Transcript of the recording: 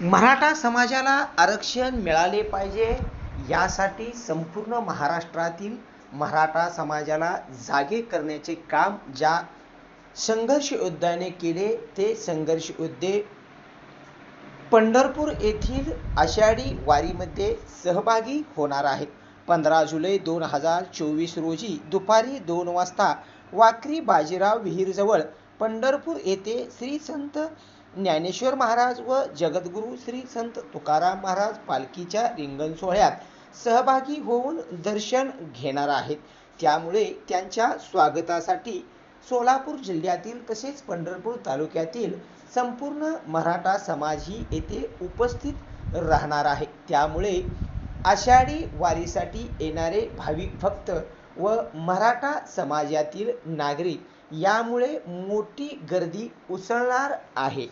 मराठा समाजाला आरक्षण मिळाले पाहिजे यासाठी संपूर्ण महाराष्ट्रातील मराठा समाजाला जागे करण्याचे काम ज्या संघर्ष योद्ध्याने केले ते संघर्ष योद्धे पंढरपूर येथील आषाढी वारीमध्ये सहभागी होणार आहेत. पंधरा जुलै दोन हजार चोवीस रोजी दुपारी दोन वाजता वाकरी बाजीराव विहीरजवळ पंढरपूर येथे श्री संत ज्ञानेश्वर महाराज व जगद्गुरू श्री संत तुकाराम महाराज पालखीच्या रिंगण सोहळ्यात सहभागी होऊन दर्शन घेणार आहेत. त्यामुळे त्यांच्या स्वागतासाठी सोलापूर जिल्ह्यातील तसेच पंढरपूर तालुक्यातील संपूर्ण मराठा समाजही येथे उपस्थित राहणार आहे. त्यामुळे आषाढी वारीसाठी येणारे भाविक भक्त व मराठा समाजातील नागरिक यामुळे मोठी गर्दी उसळणार आहे.